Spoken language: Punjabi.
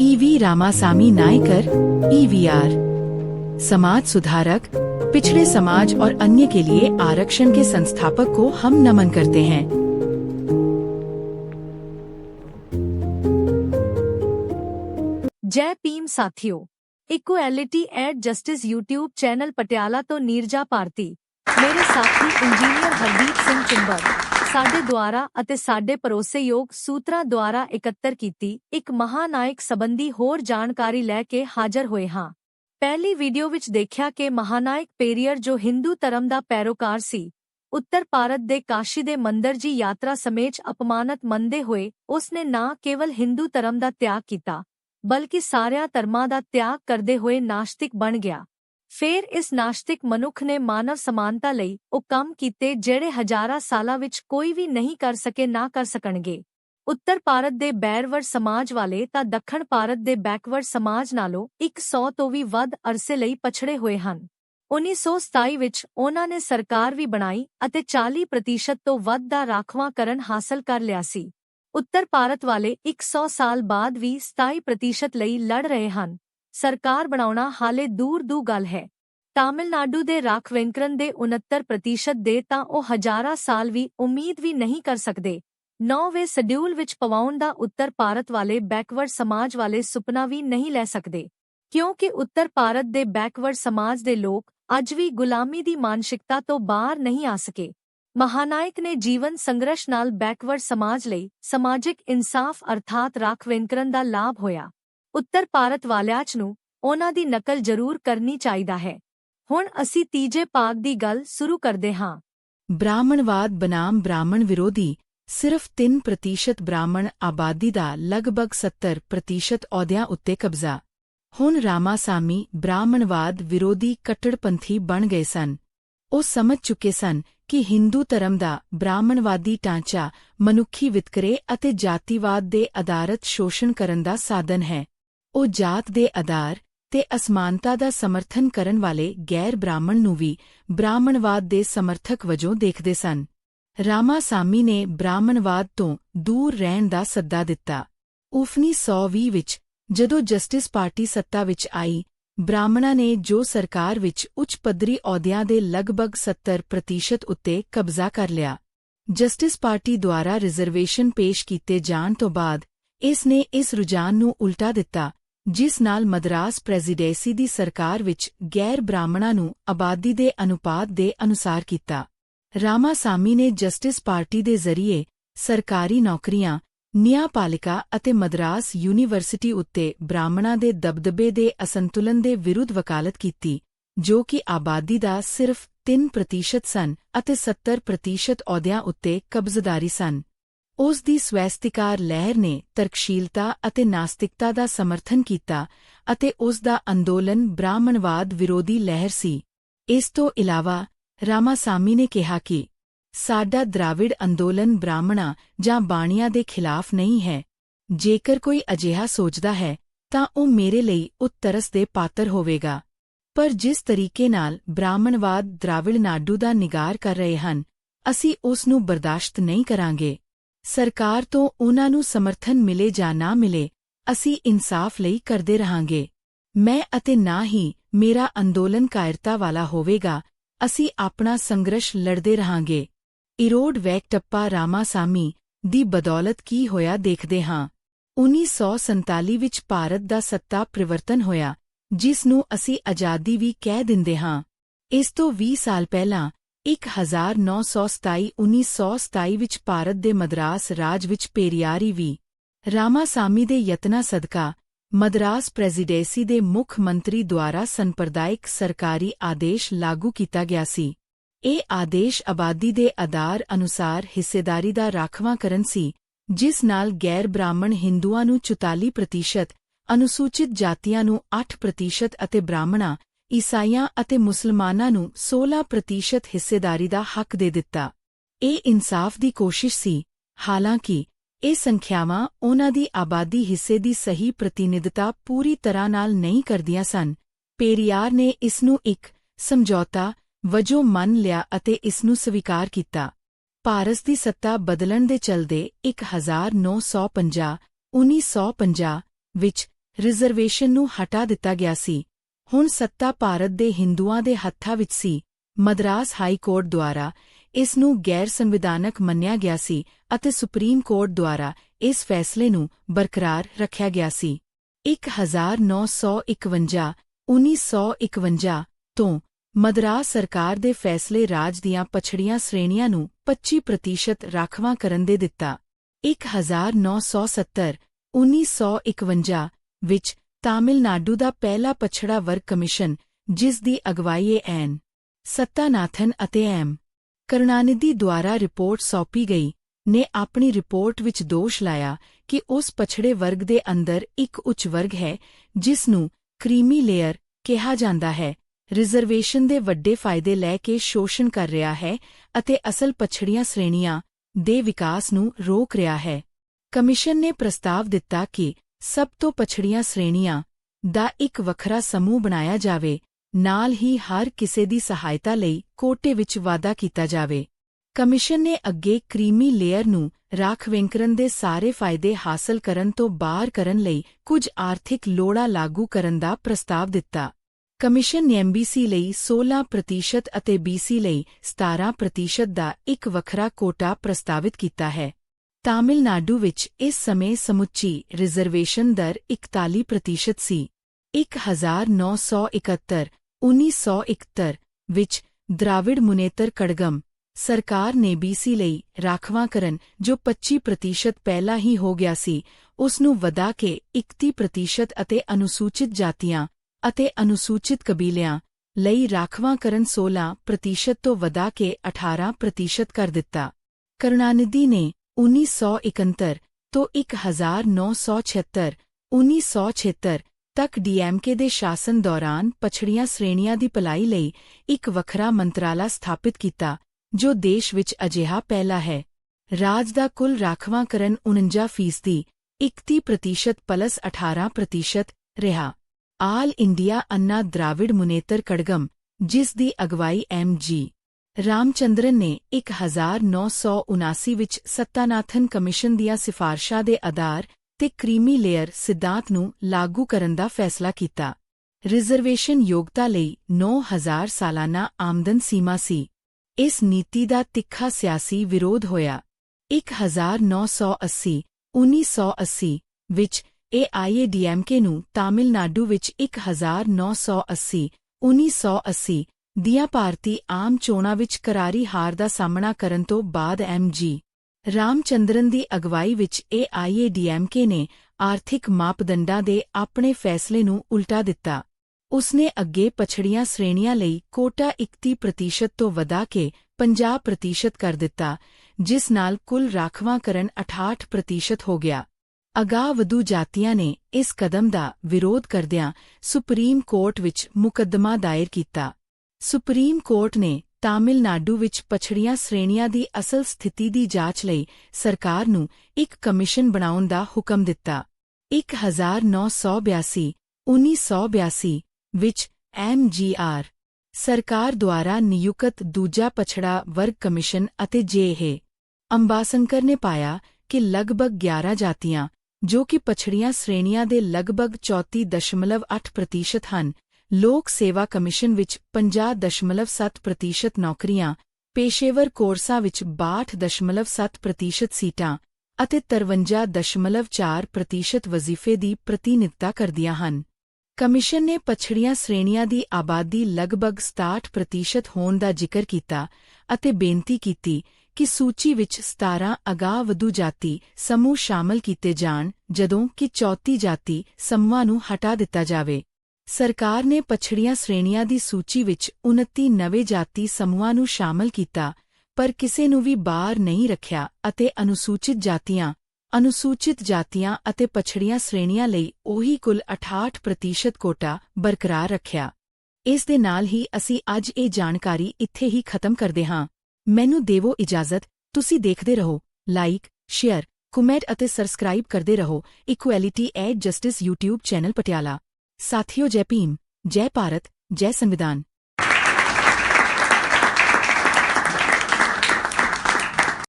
ईवी रामासामी नायकर ईवीआर समाज सुधारक, पिछड़े समाज और अन्य के लिए आरक्षण के संस्थापक को हम नमन करते हैं। जय पीम साथियों equality at justice YouTube channel Patiala तो नीरजा पारती मेरे साथी इंजीनियर हरदीप सिंह चिंबर ਸਾਡੇ ਦੁਆਰਾ ਅਤੇ ਸਾਡੇ ਭਰੋਸੇਯੋਗ ਸੂਤਰਾਂ ਦੁਆਰਾ ਇਕੱਤਰ ਕੀਤੀ ਇੱਕ ਮਹਾਨਾਇਕ ਸੰਬੰਧੀ ਹੋਰ ਜਾਣਕਾਰੀ ਲੈ ਕੇ ਹਾਜ਼ਰ ਹੋਏ ਹਾਂ। ਪਹਿਲੀ ਵੀਡੀਓ ਵਿੱਚ ਦੇਖਿਆ ਕਿ ਮਹਾਨਾਇਕ ਪੇਰੀਅਰ ਜੋ ਹਿੰਦੂ ਧਰਮ ਦਾ ਪੈਰੋਕਾਰ ਸੀ, ਉੱਤਰ ਭਾਰਤ ਦੇ ਕਾਸ਼ੀ ਦੇ ਮੰਦਰ ਜੀ ਯਾਤਰਾ ਸਮੇਤ ਅਪਮਾਨਤ ਮੰਨਦੇ ਹੋਏ ਉਸ ਨੇ ਨਾ ਕੇਵਲ ਹਿੰਦੂ ਧਰਮ ਦਾ ਤਿਆਗ ਕੀਤਾ, ਬਲਕਿ ਸਾਰਿਆਂ ਧਰਮਾਂ ਦਾ ਤਿਆਗ ਕਰਦੇ ਹੋਏ ਨਾਸਤਿਕ ਬਣ ਗਿਆ। ਫੇਰ ਇਸ ਨਾਸਤਿਕ ਮਨੁੱਖ ਨੇ ਮਾਨਵ ਸਮਾਨਤਾ ਲਈ ਉਹ ਕੰਮ ਕੀਤੇ ਜਿਹੜੇ ਹਜ਼ਾਰਾਂ ਸਾਲਾਂ ਵਿੱਚ ਕੋਈ ਵੀ ਨਹੀਂ ਕਰ ਸਕੇ, ਨਾ ਕਰ ਸਕਣਗੇ। ਉੱਤਰ ਭਾਰਤ ਦੇ ਬੈਰਵਰ ਸਮਾਜ ਵਾਲੇ ਤਾਂ ਦੱਖਣ ਭਾਰਤ ਦੇ ਬੈਕਵਰਡ ਸਮਾਜ ਨਾਲੋਂ 100 ਤੋਂ ਵੀ ਵੱਧ ਅਰਸੇ ਲਈ ਪਛੜੇ ਹੋਏ ਹਨ। 1927 ਵਿੱਚ ਉਹਨਾਂ ਨੇ ਸਰਕਾਰ ਵੀ ਬਣਾਈ ਅਤੇ 40% ਤੋਂ ਵੱਧ ਦਾ ਰਾਖਵਾਂਕਰਨ ਹਾਸਲ ਕਰ ਲਿਆ ਸੀ। ਉੱਤਰ ਭਾਰਤ ਵਾਲੇ 100 ਸਾਲ ਬਾਅਦ ਵੀ 27% ਲਈ ਲੜ ਰਹੇ ਹਨ। ਸਰਕਾਰ ਬਣਾਉਣਾ ਹਾਲੇ ਦੂਰ ਦੂ ਗੱਲ ਹੈ। ਤਾਮਿਲਨਾਡੂ ਦੇ ਰਾਖਵੇਂਕਰਨ ਦੇ 69% ਦੇ ਤਾਂ ਉਹ ਹਜ਼ਾਰਾਂ ਸਾਲ ਵੀ ਉਮੀਦ ਵੀ ਨਹੀਂ ਕਰ ਸਕਦੇ। ਨੌਵੇਂ ਸ਼ਡਿਊਲ ਵਿੱਚ ਪਵਾਉਣ ਦਾ ਉੱਤਰ ਭਾਰਤ ਵਾਲੇ ਬੈਕਵਰਡ ਸਮਾਜ ਵਾਲੇ ਸੁਪਨਾ ਵੀ ਨਹੀਂ ਲੈ ਸਕਦੇ। ਕਿਉਂਕਿ ਉੱਤਰ ਭਾਰਤ ਦੇ ਬੈਕਵਰਡ ਸਮਾਜ ਦੇ ਲੋਕ ਅੱਜ ਵੀ ਗੁਲਾਮੀ ਦੀ ਮਾਨਸਿਕਤਾ ਤੋਂ ਬਾਹਰ ਨਹੀਂ ਆ ਸਕੇ। ਮਹਾਨਾਇਕ ਨੇ ਜੀਵਨ ਸੰਘਰਸ਼ ਨਾਲ ਬੈਕਵਰਡ ਸਮਾਜ ਲਈ ਸਮਾਜਿਕ ਇਨਸਾਫ ਅਰਥਾਤ ਰਾਖਵੇਂਕਰਨ ਦਾ ਲਾਭ ਹੋਇਆ। ਉੱਤਰ ਭਾਰਤ ਵਾਲਿਆਂ ਨੂੰ ਉਹਨਾਂ ਦੀ ਨਕਲ ਜ਼ਰੂਰ ਕਰਨੀ ਚਾਹੀਦਾ ਹੈ। ਹੁਣ ਅਸੀਂ ਤੀਜੇ ਪਾਦ ਦੀ ਗੱਲ ਸ਼ੁਰੂ ਕਰਦੇ ਹਾਂ। ਬ੍ਰਾਹਮਣਵਾਦ ਬਨਾਮ ਬ੍ਰਾਹਮਣ ਵਿਰੋਧੀ ਸਿਰਫ 3% ਬ੍ਰਾਹਮਣ ਆਬਾਦੀ ਦਾ ਲਗਭਗ 70% ਅਹੁਦਿਆਂ ਉੱਤੇ ਕਬਜ਼ਾ। ਹੁਣ ਰਾਮਾਸਾਮੀ ਬ੍ਰਾਹਮਣਵਾਦ ਵਿਰੋਧੀ ਕੱਟੜਪੰਥੀ ਬਣ ਗਏ ਸਨ। ਉਹ ਸਮਝ ਚੁੱਕੇ ਸਨ ਕਿ ਹਿੰਦੂ ਧਰਮ ਦਾ ਬ੍ਰਾਹਮਣਵਾਦੀ ਢਾਂਚਾ ਮਨੁੱਖੀ ਵਿਤਕਰੇ ਅਤੇ ਜਾਤੀਵਾਦ ਦੇ ਅਧਾਰਤ ਸ਼ੋਸ਼ਣ ਕਰਨ ਦਾ ਸਾਧਨ ਹੈ। ਉਹ ਜਾਤ ਦੇ ਆਧਾਰ ਤੇ ਅਸਮਾਨਤਾ ਦਾ ਸਮਰਥਨ ਕਰਨ ਵਾਲੇ ਗੈਰ ਬ੍ਰਾਹਮਣ ਨੂੰ ਵੀ ਬ੍ਰਾਹਮਣਵਾਦ ਦੇ ਸਮਰਥਕ ਵਜੋਂ ਦੇਖਦੇ ਸਨ। ਰਾਮਾਸਾਮੀ ਨੇ ਬ੍ਰਾਹਮਣਵਾਦ ਤੋਂ ਦੂਰ ਰਹਿਣ ਦਾ ਸੱਦਾ ਦਿੱਤਾ। ਉਫਨੀ 120 ਵਿੱਚ ਜਦੋਂ ਜਸਟਿਸ ਪਾਰਟੀ ਸੱਤਾ ਵਿੱਚ ਆਈ, ਬ੍ਰਾਹਮਣਾਂ ਨੇ ਜੋ ਸਰਕਾਰ ਵਿੱਚ ਉੱਚ ਪੱਧਰੀ ਅਹੁਦਿਆਂ ਦੇ ਲਗਭਗ 70% ਉੱਤੇ ਕਬਜ਼ਾ ਕਰ ਲਿਆ, ਜਸਟਿਸ ਪਾਰਟੀ ਦੁਆਰਾ ਰਿਜ਼ਰਵੇਸ਼ਨ ਪੇਸ਼ ਕੀਤੇ ਜਾਣ ਤੋਂ ਬਾਅਦ, ਇਸ ਨੇ ਇਸ ਰੁਝਾਨ ਨੂੰ ਉਲਟਾ ਦਿੱਤਾ ਜਿਸ ਨਾਲ ਮਦਰਾਸ ਪ੍ਰੈਜ਼ੀਡੈਂਸੀ ਦੀ ਸਰਕਾਰ ਵਿੱਚ ਗੈਰ ਬ੍ਰਾਹਮਣਾਂ ਨੂੰ ਆਬਾਦੀ ਦੇ ਅਨੁਪਾਤ ਦੇ ਅਨੁਸਾਰ ਕੀਤਾ। ਰਾਮਾਸਾਮੀ ਨੇ ਜਸਟਿਸ ਪਾਰਟੀ ਦੇ ਜ਼ਰੀਏ ਸਰਕਾਰੀ ਨੌਕਰੀਆਂ, ਨਿਆਂਪਾਲਿਕਾ ਅਤੇ ਮਦਰਾਸ ਯੂਨੀਵਰਸਿਟੀ ਉੱਤੇ ਬ੍ਰਾਹਮਣਾਂ ਦੇ ਦਬਦਬੇ ਦੇ ਅਸੰਤੁਲਨ ਦੇ ਵਿਰੁੱਧ ਵਕਾਲਤ ਕੀਤੀ, ਜੋ ਕਿ ਆਬਾਦੀ ਦਾ ਸਿਰਫ 3% ਸਨ ਅਤੇ 70% ਅਹੁਦਿਆਂ ਉੱਤੇ ਕਬਜ਼ਦਾਰੀ ਸਨ। ਉਸ ਦੀ ਸਵੈਸਤਿਕਾਰ ਲਹਿਰ ਨੇ ਤਰਕਸ਼ੀਲਤਾ ਅਤੇ ਨਾਸਤਿਕਤਾ ਦਾ ਸਮਰਥਨ ਕੀਤਾ ਅਤੇ ਉਸ ਦਾ ਅੰਦੋਲਨ ਬ੍ਰਾਹਮਣਵਾਦ ਵਿਰੋਧੀ ਲਹਿਰ ਸੀ। ਇਸ ਤੋਂ ਇਲਾਵਾ, ਰਾਮਾਸਾਮੀ ਨੇ ਕਿਹਾ ਕਿ ਸਾਡਾ ਦ੍ਰਾਵਿੜ ਅੰਦੋਲਨ ਬ੍ਰਾਹਮਣਾ ਜਾਂ ਬਾਣੀਆਂ ਦੇ ਖਿਲਾਫ ਨਹੀਂ ਹੈ। ਜੇਕਰ ਕੋਈ ਅਜਿਹਾ ਸੋਚਦਾ ਹੈ, ਤਾਂ ਉਹ ਮੇਰੇ ਲਈ ਉਤਰਸ ਦੇ ਪਾਤਰ ਹੋਵੇਗਾ। ਪਰ ਜਿਸ ਤਰੀਕੇ ਨਾਲ ਬ੍ਰਾਹਮਣਵਾਦ ਦ੍ਰਾਵਿੜ ਨਾਡੂ ਦਾ ਨਿਗਾਰ ਕਰ ਰਹੇ ਹਨ, ਅਸੀਂ ਉਸ ਨੂੰ ਬਰਦਾਸ਼ਤ ਨਹੀਂ ਕਰਾਂਗੇ। ਸਰਕਾਰ ਤੋਂ ਉਨ੍ਹਾਂ ਨੂੰ ਸਮਰਥਨ ਮਿਲੇ ਜਾਂ ਨਾ ਮਿਲੇ, ਅਸੀਂ ਇਨਸਾਫ ਲਈ ਕਰਦੇ ਰਹਾਂਗੇ। ਮੈਂ ਅਤੇ ਨਾ ਹੀ ਮੇਰਾ ਅੰਦੋਲਨ ਕਾਇਰਤਾ ਵਾਲਾ ਹੋਵੇਗਾ, ਅਸੀਂ ਆਪਣਾ ਸੰਘਰਸ਼ ਲੜਦੇ ਰਹਾਂਗੇ। ਇਰੋਡ ਵੈਕਟੱਪਾ ਰਾਮਾਸਾਮੀ ਦੀ ਬਦੌਲਤ ਕੀ ਹੋਇਆ ਦੇਖਦੇ ਹਾਂ। 1947 ਵਿੱਚ ਭਾਰਤ ਦਾ ਸੱਤਾ ਪਰਿਵਰਤਨ ਹੋਇਆ, ਜਿਸ ਨੂੰ ਅਸੀਂ ਆਜ਼ਾਦੀ ਵੀ ਕਹਿ ਦਿੰਦੇ ਹਾਂ। ਇਸ ਤੋਂ 20 ਸਾਲ ਪਹਿਲਾਂ 1927 1927 ਵਿੱਚ ਭਾਰਤ ਦੇ ਮਦਰਾਸ ਰਾਜ ਵਿੱਚ ਪੇਰੀਆਰੀ ਵੀ। ਰਾਮਾਸਾਮੀ ਦੇ ਯਤਨਾ ਸਦਕਾ ਮਦਰਾਸ ਪ੍ਰੈਜ਼ੀਡੈਂਸੀ ਦੇ ਮੁੱਖ ਮੰਤਰੀ ਦੁਆਰਾ ਸੰਪਰਦਾਇਕ ਸਰਕਾਰੀ ਆਦੇਸ਼ ਲਾਗੂ ਕੀਤਾ ਗਿਆ ਸੀ। ਇਹ ਆਦੇਸ਼ ਆਬਾਦੀ ਦੇ ਆਧਾਰ ਅਨੁਸਾਰ ਹਿੱਸੇਦਾਰੀ ਦਾ ਰਾਖਵਾਂ ਕਰਨ ਸੀ, ਜਿਸ ਨਾਲ ਗੈਰ ਬ੍ਰਾਹਮਣ ਹਿੰਦੂਆਂ ਨੂੰ 44% ਅਨੁਸੂਚਿਤ ਜਾਤੀਆਂ ਨੂੰ 8% ਅਤੇ ਬ੍ਰਾਹਮਣਾਂ ਈਸਾਈਆਂ ਅਤੇ ਮੁਸਲਮਾਨਾਂ ਨੂੰ 16% ਹਿੱਸੇਦਾਰੀ ਦਾ ਹੱਕ ਦੇ ਦਿੱਤਾ। ਇਹ ਇਨਸਾਫ ਦੀ ਕੋਸ਼ਿਸ਼ ਸੀ। ਹਾਲਾਂਕਿ, ਇਹ ਸੰਖਿਆਵਾਂ ਉਹਨਾਂ ਦੀ ਆਬਾਦੀ ਹਿੱਸੇ ਦੀ ਸਹੀ ਪ੍ਰਤੀਨਿਧਤਾ ਪੂਰੀ ਤਰ੍ਹਾਂ ਨਾਲ ਨਹੀਂ ਕਰਦੀਆਂ ਸਨ। ਪੇਰੀਆਰ ਨੇ ਇਸ ਨੂੰ ਇੱਕ ਸਮਝੌਤਾ ਵਜੋਂ ਮੰਨ ਲਿਆ ਅਤੇ ਇਸ ਨੂੰ ਸਵੀਕਾਰ ਕੀਤਾ। ਭਾਰਤ ਦੀ ਸੱਤਾ ਬਦਲਣ ਦੇ ਚਲਦੇ 1950 1950 ਵਿੱਚ ਰਿਜ਼ਰਵੇਸ਼ਨ ਨੂੰ ਹਟਾ ਦਿੱਤਾ ਗਿਆ ਸੀ। ਹੁਣ ਸੱਤਾ ਭਾਰਤ ਦੇ ਹਿੰਦੂਆਂ ਦੇ ਹੱਥਾਂ ਵਿੱਚ ਸੀ। ਮਦਰਾਸ ਹਾਈ ਕੋਰਟ ਦੁਆਰਾ ਇਸ ਨੂੰ ਗੈਰ ਸੰਵਿਧਾਨਕ ਮੰਨਿਆ ਗਿਆ ਸੀ ਅਤੇ ਸੁਪਰੀਮ ਕੋਰਟ ਦੁਆਰਾ ਇਸ ਫੈਸਲੇ ਨੂੰ ਬਰਕਰਾਰ ਰੱਖਿਆ ਗਿਆ ਸੀ। 1951 1951 ਤੋਂ ਮਦਰਾਸ ਸਰਕਾਰ ਦੇ ਫੈਸਲੇ ਰਾਜ ਦੀਆਂ ਪਛੜੀਆਂ ਸ਼੍ਰੇਣੀਆਂ ਨੂੰ 25% ਰਾਖਵਾਂ ਕਰਨ ਦੇ ਦਿੱਤਾ। 1970 1951 ਵਿੱਚ ਤਾਮਿਲਨਾਡੂ ਦਾ ਪਹਿਲਾ ਪਛੜਾ ਵਰਗ ਕਮਿਸ਼ਨ, ਜਿਸ ਦੀ ਅਗਵਾਈ ਐਨ ਸੱਤਾਨਾਥਨ ਅਤੇ ਐਮ ਕਰੁਣਾਨਿਧੀ ਦੁਆਰਾ ਰਿਪੋਰਟ ਸੌਂਪੀ ਗਈ, ਨੇ ਆਪਣੀ ਰਿਪੋਰਟ ਵਿੱਚ ਦੋਸ਼ ਲਾਇਆ ਕਿ ਉਸ ਪਛੜੇ ਵਰਗ ਦੇ ਅੰਦਰ ਇੱਕ ਉੱਚ ਵਰਗ ਹੈ, ਜਿਸ ਨੂੰ ਕ੍ਰੀਮੀ ਲੇਅਰ ਕਿਹਾ ਜਾਂਦਾ ਹੈ, ਰਿਜ਼ਰਵੇਸ਼ਨ ਦੇ ਵੱਡੇ ਫਾਇਦੇ ਲੈ ਕੇ ਸ਼ੋਸ਼ਣ ਕਰ ਰਿਹਾ ਹੈ ਅਤੇ ਅਸਲ ਪਛੜੀਆਂ ਸ਼੍ਰੇਣੀਆਂ ਦੇ ਵਿਕਾਸ ਨੂੰ ਰੋਕ ਰਿਹਾ ਹੈ। ਕਮਿਸ਼ਨ ਨੇ ਪ੍ਰਸਤਾਵ ਦਿੱਤਾ ਕਿ ਸਭ ਤੋਂ ਪਛੜੀਆਂ ਸ਼੍ਰੇਣੀਆਂ ਦਾ ਇੱਕ ਵੱਖਰਾ ਸਮੂਹ ਬਣਾਇਆ ਜਾਵੇ, ਨਾਲ ਹੀ ਹਰ ਕਿਸੇ ਦੀ ਸਹਾਇਤਾ ਲਈ ਕੋਟੇ ਵਿੱਚ ਵਾਧਾ ਕੀਤਾ ਜਾਵੇ। ਕਮਿਸ਼ਨ ਨੇ ਅੱਗੇ ਕ੍ਰੀਮੀ ਲੇਅਰ ਨੂੰ ਰਾਖਵੇਂਕਰਨ ਦੇ ਸਾਰੇ ਫਾਇਦੇ ਹਾਸਲ ਕਰਨ ਤੋਂ ਬਾਹਰ ਕਰਨ ਲਈ ਕੁਝ ਆਰਥਿਕ ਲੋੜਾਂ ਲਾਗੂ ਕਰਨ ਦਾ ਪ੍ਰਸਤਾਵ ਦਿੱਤਾ। ਕਮਿਸ਼ਨ ਨੇ ਐਮਬੀਸੀ ਲਈ 16% ਅਤੇ ਬੀਸੀ ਲਈ 17% ਦਾ ਇੱਕ ਵੱਖਰਾ ਕੋਟਾ ਪ੍ਰਸਤਾਵਿਤ ਕੀਤਾ ਹੈ। ਤਾਮਿਲਨਾਡੂ ਵਿੱਚ ਇਸ ਸਮੇਂ ਸਮੁੱਚੀ ਰਿਜ਼ਰਵੇਸ਼ਨ ਦਰ 41% ਸੀ। 1971 1971 ਵਿੱਚ ਦਰਾਵਿੜ ਮੁਨੇਤਰ ਕੜਗਮ ਸਰਕਾਰ ਨੇ ਬੀਸੀ ਲਈ ਰਾਖਵਾਂਕਰਨ ਜੋ 25% ਪਹਿਲਾਂ ਹੀ ਹੋ ਗਿਆ ਸੀ, ਉਸ ਨੂੰ ਵਧਾ ਕੇ 31% ਅਤੇ ਅਨੁਸੂਚਿਤ ਜਾਤੀਆਂ ਅਤੇ ਅਨੁਸੂਚਿਤ ਕਬੀਲਿਆਂ ਲਈ ਰਾਖਵਾਂਕਰਨ 16% ਤੋਂ ਵਧਾ ਕੇ 18% ਕਰ ਦਿੱਤਾ। ਕਰੁਣਾਨਿਧੀ ਨੇ 1971 ਤੋਂ 1976 1976 ਤੱਕ ਡੀਐਮਕੇ ਦੇ ਸ਼ਾਸਨ ਦੌਰਾਨ ਪਛੜੀਆਂ ਸ਼੍ਰੇਣੀਆਂ ਦੀ ਭਲਾਈ ਲਈ ਇੱਕ ਵੱਖਰਾ ਮੰਤਰਾਲਾ ਸਥਾਪਿਤ ਕੀਤਾ ਜੋ ਦੇਸ਼ ਵਿੱਚ ਅਜਿਹਾ ਪਹਿਲਾ ਹੈ ਰਾਜ ਦਾ ਕੁੱਲ ਰਾਖਵਾਂਕਰਨ 49 ਫੀਸਦੀ 31 ਪ੍ਰਤੀਸ਼ਤ ਪਲਸ 18 ਪ੍ਰਤੀਸ਼ਤ ਰਿਹਾ ਆਲ ਇੰਡੀਆ ਅੰਨਾ ਦਰਾਵਿੜ ਮੁਨੇਤਰ ਕੜਗਮ ਜਿਸ ਦੀ ਅਗਵਾਈ ਐਮ ਜੀ ਰਾਮਚੰਦਰਨ ਨੇ 1979 ਵਿੱਚ ਸੱਤਾਨਾਥਨ ਕਮਿਸ਼ਨ ਦੀਆਂ ਸਿਫਾਰਸ਼ਾਂ ਦੇ ਆਧਾਰ ਤੇ ਕ੍ਰੀਮੀ ਲੇਅਰ ਸਿਧਾਂਤ ਨੂੰ ਲਾਗੂ ਕਰਨ ਦਾ ਫੈਸਲਾ ਕੀਤਾ। ਰਿਜ਼ਰਵੇਸ਼ਨ ਯੋਗਤਾ ਲਈ 9000 ਸਾਲਾਨਾ ਆਮਦਨ ਸੀਮਾ ਸੀ। ਇਸ ਨੀਤੀ ਦਾ ਤਿੱਖਾ ਸਿਆਸੀ ਵਿਰੋਧ ਹੋਇਆ। 1980 1980 ਵਿੱਚ ਏਆਈਏਡੀਐਮਕੇ ਨੂੰ ਤਾਮਿਲਨਾਡੂ ਵਿੱਚ 1980 1980 ਦੀਆਂ ਭਾਰਤੀ ਆਮ ਚੋਣਾਂ ਵਿੱਚ ਕਰਾਰੀ ਹਾਰ ਦਾ ਸਾਹਮਣਾ ਕਰਨ ਤੋਂ ਬਾਅਦ ਐਮਜੀ ਰਾਮਚੰਦਰਨ ਦੀ ਅਗਵਾਈ ਵਿੱਚ ਏਆਈਏਡੀਐਮਕੇ ਨੇ ਆਰਥਿਕ ਮਾਪਦੰਡਾਂ ਦੇ ਆਪਣੇ ਫੈਸਲੇ ਨੂੰ ਉਲਟਾ ਦਿੱਤਾ। ਉਸਨੇ ਅੱਗੇ ਪਛੜੀਆਂ ਸ਼੍ਰੇਣੀਆਂ ਲਈ ਕੋਟਾ 31% ਤੋਂ ਵਧਾ ਕੇ 50% ਕਰ ਦਿੱਤਾ, ਜਿਸ ਨਾਲ ਕੁੱਲ ਰਾਖਵਾਂਕਰਨ 68% ਹੋ ਗਿਆ। ਅਗਾਂਹ ਵਧੂ ਜਾਤੀਆਂ ਨੇ ਇਸ ਕਦਮ ਦਾ ਵਿਰੋਧ ਕਰਦਿਆਂ ਸੁਪਰੀਮ ਕੋਰਟ ਵਿੱਚ ਮੁਕੱਦਮਾ ਦਾਇਰ ਕੀਤਾ। ਸੁਪਰੀਮ ਕੋਰਟ ਨੇ ਤਾਮਿਲਨਾਡੂ ਵਿੱਚ ਪਛੜੀਆਂ ਸ਼੍ਰੇਣੀਆਂ ਦੀ ਅਸਲ ਸਥਿਤੀ ਦੀ ਜਾਂਚ ਲਈ ਸਰਕਾਰ ਨੂੰ ਇੱਕ ਕਮਿਸ਼ਨ ਬਣਾਉਣ ਦਾ ਹੁਕਮ ਦਿੱਤਾ। 1982 1982 ਵਿੱਚ ਐਮਜੀਆਰ ਸਰਕਾਰ ਦੁਆਰਾ ਨਿਯੁਕਤ ਦੂਜਾ ਪਛੜਾ ਵਰਗ ਕਮਿਸ਼ਨ ਅਤੇ ਜੇਏ ਅੰਬਾਸੰਕਰ ਨੇ ਪਾਇਆ ਕਿ ਲਗਭਗ 11 ਜਾਤੀਆਂ, ਜੋ ਕਿ ਪਛੜੀਆਂ ਸ਼੍ਰੇਣੀਆਂ ਦੇ ਲਗਭਗ 34.8% ਹਨ ਲੋਕ ਸੇਵਾ ਕਮਿਸ਼ਨ ਵਿੱਚ 50.7% ਨੌਕਰੀਆਂ, ਪੇਸ਼ੇਵਰ ਕੋਰਸਾਂ ਵਿੱਚ 62.7% ਸੀਟਾਂ ਅਤੇ 53.4% ਵਜ਼ੀਫੇ ਦੀ ਪ੍ਰਤੀਨਿਧਤਾ ਕਰਦੀਆਂ ਹਨ। ਕਮਿਸ਼ਨ ਨੇ ਪਛੜੀਆਂ ਸ਼੍ਰੇਣੀਆਂ ਦੀ ਆਬਾਦੀ ਲਗਭਗ 67% ਹੋਣ ਦਾ ਜ਼ਿਕਰ ਕੀਤਾ ਅਤੇ ਬੇਨਤੀ ਕੀਤੀ ਕਿ ਸੂਚੀ ਵਿੱਚ 17 ਅਗਾਂਹ ਵਧੂ ਜਾਤੀ ਸਮੂਹ ਸ਼ਾਮਲ ਕੀਤੇ ਜਾਣ, ਜਦੋਂ ਕਿ ਚੌਥੀ ਜਾਤੀ ਸਮੂਹਾਂ ਨੂੰ ਹਟਾ ਦਿੱਤਾ ਜਾਵੇ। ਸਰਕਾਰ ਨੇ ਪਛੜੀਆਂ ਸ਼੍ਰੇਣੀਆਂ ਦੀ ਸੂਚੀ ਵਿੱਚ 29 ਨਵੇਂ ਜਾਤੀ ਸਮੂਹਾਂ ਨੂੰ ਸ਼ਾਮਲ ਕੀਤਾ, ਪਰ ਕਿਸੇ ਨੂੰ ਵੀ ਬਾਹਰ ਨਹੀਂ ਰੱਖਿਆ ਅਤੇ ਅਨੁਸੂਚਿਤ ਜਾਤੀਆਂ ਅਨੁਸੂਚਿਤ ਜਾਤੀਆਂ ਅਤੇ ਪਛੜੀਆਂ ਸ਼੍ਰੇਣੀਆਂ ਲਈ ਉਹੀ ਕੁੱਲ 68% ਕੋਟਾ ਬਰਕਰਾਰ ਰੱਖਿਆ। ਇਸ ਦੇ ਨਾਲ ਹੀ ਅਸੀਂ ਅੱਜ ਇਹ ਜਾਣਕਾਰੀ ਇੱਥੇ ਹੀ ਖਤਮ ਕਰਦੇ ਹਾਂ। ਮੈਨੂੰ ਦੇਵੋ ਇਜਾਜ਼ਤ, ਤੁਸੀਂ ਦੇਖਦੇ ਰਹੋ, ਲਾਈਕ, ਸ਼ੇਅਰ, ਕਮੈਂਟ ਅਤੇ ਸਬਸਕ੍ਰਾਈਬ ਕਰਦੇ ਰਹੋ, equality at justice YouTube channel Patiala. ਸਾਥੀਓ ਜੈ ਭੀਮ ਜੈ ਭਾਰਤ ਜੈ ਸੰਵਿਧਾਨ।